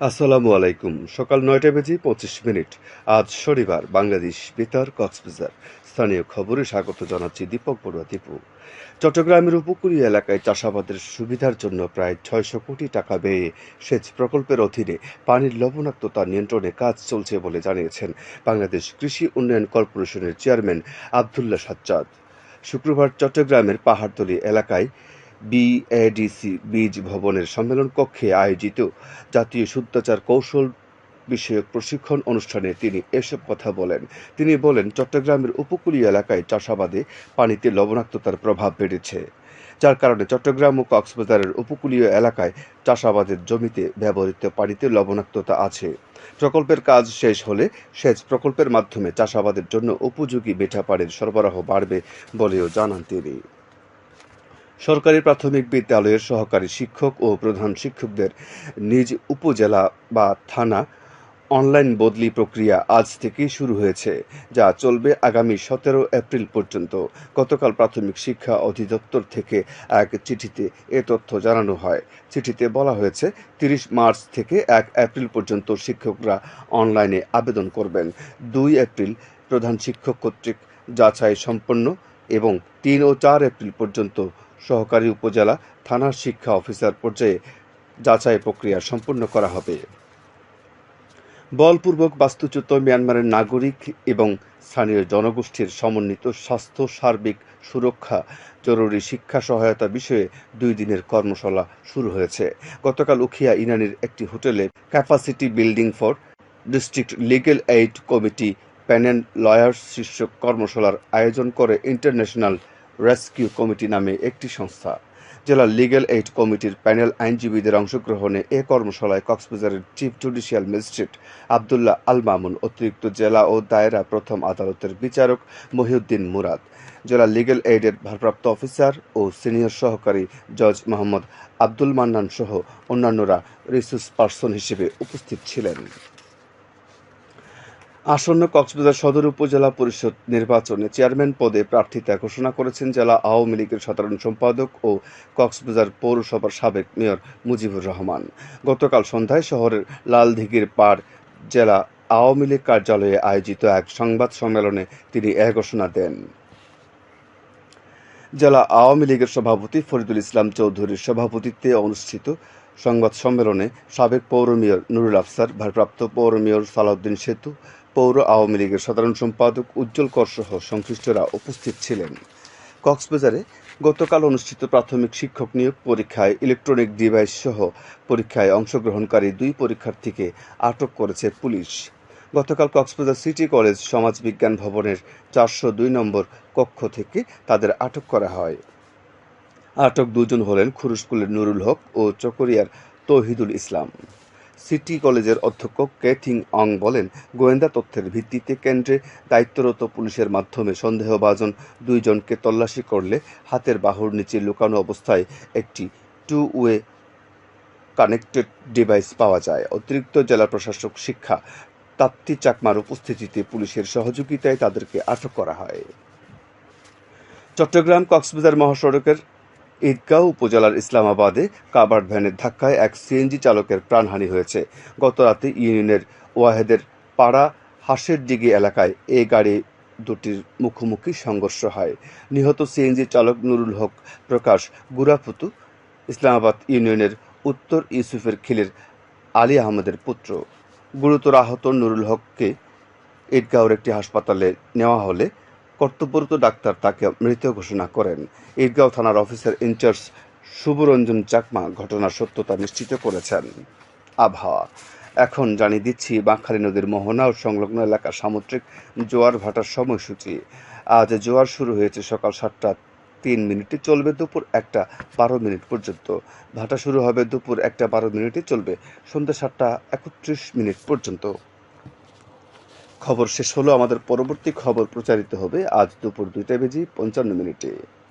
আসসালামু আলাইকুম। সকাল নয়টা বেজে পঁচিশ মিনিট। আজ শনিবার, বাংলাদেশ বেতার কক্সবাজার। স্থানীয় খবরে স্বাগত জানাচ্ছি দীপক বড়ুয়া, দীপু। চট্টগ্রামের উপকূলীয় এলাকায় চাষাবাদের সুবিধার জন্য প্রায় ছয়শো কোটি টাকা ব্যয়ে সেচ প্রকল্পের অধীনে পানির লবণাক্ততা নিয়ন্ত্রণে কাজ চলছে বলে জানিয়েছেন বাংলাদেশ কৃষি উন্নয়ন কর্পোরেশনের চেয়ারম্যান আবদুল্লাহ সাজ্জাদ। শুক্রবার চট্টগ্রামের পাহাড়তলী এলাকায় বিএডিসি বীজ ভবনের সম্মেলন কক্ষে আয়োজিত জাতীয় শুদ্ধাচার কৌশল বিষয়ক প্রশিক্ষণ অনুষ্ঠানে তিনি এসব কথা বলেন। তিনি বলেন, চট্টগ্রামের উপকূলীয় এলাকায় চাষাবাদে পানিতে লবণাক্ততার প্রভাব বেড়েছে, যার কারণে চট্টগ্রাম ও কক্সবাজারের উপকূলীয় এলাকায় চাষাবাদের জমিতে ব্যবহৃত পানিতে লবণাক্ততা আছে। প্রকল্পের কাজ শেষ হলে সেচ প্রকল্পের মাধ্যমে চাষাবাদের জন্য উপযোগী মেঠা পানির সরবরাহ বাড়বে বলেও জানান তিনি। সরকারি প্রাথমিক বিদ্যালয়ের সহকারী শিক্ষক ও প্রধান শিক্ষকদের নিজ উপজেলা বা থানা অনলাইন বদলি প্রক্রিয়া আজ থেকেই শুরু হয়েছে, যা চলবে আগামী সতেরো এপ্রিল পর্যন্ত। গতকাল প্রাথমিক শিক্ষা অধিদপ্তর থেকে এক চিঠিতে এ তথ্য জানানো হয়। চিঠিতে বলা হয়েছে, তিরিশ মার্চ থেকে এক এপ্রিল পর্যন্ত শিক্ষকরা অনলাইনে আবেদন করবেন। দুই এপ্রিল প্রধান শিক্ষক কর্তৃক যাচাই সম্পন্ন এবং তিন ও চার এপ্রিল পর্যন্ত সহকারী উপজেলা থানার শিক্ষা অফিসার পর্যায়ে যাচাই প্রক্রিয়া সম্পন্ন করা হবে। বলপূর্বক বাস্তুচ্যুত মিয়ানমারের নাগরিক এবং স্থানীয় জনগোষ্ঠীর সমন্বিত স্বাস্থ্য, সার্বিক সুরক্ষা, জরুরি শিক্ষা সহায়তা বিষয়ে দুই দিনের কর্মশালা শুরু হয়েছে। গতকাল উখিয়া ইনানির একটি হোটেলে capacity building for district legal aid committee panel lawyers শীর্ষক কর্মশালার আয়োজন করে ইন্টারন্যাশনাল রেস্কিউ কমিটি নামে একটি সংস্থা, জেলা লিগ্যাল এইড কমিটির প্যানেল আইনজীবীদের অংশগ্রহণে এ কর্মশালায় কক্সবাজারের chief judicial magistrate Abdullah Al Mamun, অতিরিক্ত জেলা ও দায়রা প্রথম আদালতের বিচারক মহিউদ্দিন মুরাদ, জেলা লিগ্যাল এইডের ভারপ্রাপ্ত অফিসার ও সিনিয়র সহকারী জজ মোহাম্মদ আব্দুল মান্নান সহ অন্যান্যরা রিসোর্স পার্সন হিসেবে উপস্থিত ছিলেন। আসন্ন কক্সবাজার সদর উপজেলা পরিষদ নির্বাচনে চেয়ারম্যান পদে প্রার্থিতা ঘোষণা করেছেন জেলা আওয়ামী লীগের সাধারণ সম্পাদক ও কক্সবাজার পৌরসভার সাবেক মেয়র মুজিবুর রহমান। গতকাল সন্ধ্যায় শহরের লালদিঘির পাড় জেলা আওয়ামী লীগ কার্যালয়ে আয়োজিত এক সংবাদ সম্মেলনে তিনি এ ঘোষণা দেন। জেলা আওয়ামী লীগের সভাপতি ফরিদুল ইসলাম চৌধুরীর সভাপতিত্বে অনুষ্ঠিত সংবাদ সম্মেলনে সাবেক পৌর মেয়র নুরুল আফসার, ভারপ্রাপ্ত পৌর মেয়র সালাউদ্দিন সেতু পৌর আওয়ামী লীগের সাধারণ সম্পাদক উজ্জ্বল কর সহ সংশ্লিষ্টরা উপস্থিত ছিলেন। কক্সবাজারে গতকাল অনুষ্ঠিত প্রাথমিক শিক্ষক নিয়োগ পরীক্ষায় ইলেকট্রনিক ডিভাইস সহ পরীক্ষায় অংশগ্রহণকারী দুই পরীক্ষার্থীকে আটক করেছে পুলিশ। গতকাল কক্সবাজার সিটি কলেজ সমাজবিজ্ঞান ভবনের চারশো দুই নম্বর কক্ষ থেকে তাদের আটক করা হয়। আটক দুজন হলেন খুরুশকুলের নুরুল হক ও চকরিয়ার তৌহিদুল ইসলাম। সিটি কলেজের অধ্যক্ষ কেথিং অং বলেন, গোয়েন্দা তথ্যের ভিত্তিতে কেন্দ্রে দায়িত্বরত পুলিশের মাধ্যমে সন্দেহভাজন দুইজনকে তল্লাশি করলে হাতের বাহুর নিচে লুকানো অবস্থায় একটি টু ওয়ে কানেক্টেড ডিভাইস পাওয়া যায়। অতিরিক্ত জেলা প্রশাসক শিক্ষা তাপ্তি চাকমার উপস্থিতিতে পুলিশের সহযোগিতায় তাদেরকে আটক করা হয়। চট্টগ্রাম কক্সবাজার মহাসড়কের ঈদগাঁও উপজেলার ইসলামাবাদে কাবার ভ্যানের ধাক্কায় এক সিএনজি চালকের প্রাণহানি হয়েছে। গতরাতে ইউনিয়নের ওয়াহেদের পাড়া হাঁসের দিঘি এলাকায় এ গাড়ি দুটির মুখোমুখি সংঘর্ষ হয়। নিহত সিএনজি চালক নুরুল হক প্রকাশ গুরাফুতু ইসলামাবাদ ইউনিয়নের উত্তর ইউসুফের খিলের আলী আহমেদের পুত্র। গুরুতর আহত নুরুল হককে ঈদগাঁওর একটি হাসপাতালে নেওয়া হলে কর্তব্যরত ডাক্তার তাকে মৃত ঘোষণা করেন। ঈদগাঁও থানার অফিসার ইনচার্জ শুভরঞ্জন চাকমা ঘটনার সত্যতা নিশ্চিত করেছেন। আবহাওয়া। এখন জানিয়ে দিচ্ছি, বাঁকখালী নদীর মোহনা ও সংলগ্ন এলাকার সামুদ্রিক জোয়ার ভাটার সময়সূচি। আজ জোয়ার শুরু হয়েছে সকাল সাতটা তিন মিনিটে, চলবে দুপুর একটা বারো মিনিট পর্যন্ত। ভাটা শুরু হবে দুপুর একটা বারো মিনিটে, চলবে সন্ধ্যা সাতটা একত্রিশ মিনিট পর্যন্ত। খবর শেষ হলো। আমাদের পরবর্তী খবর প্রচারিত হবে আজ দুপুর দুইটা বেজে পঞ্চান্ন মিনিটে।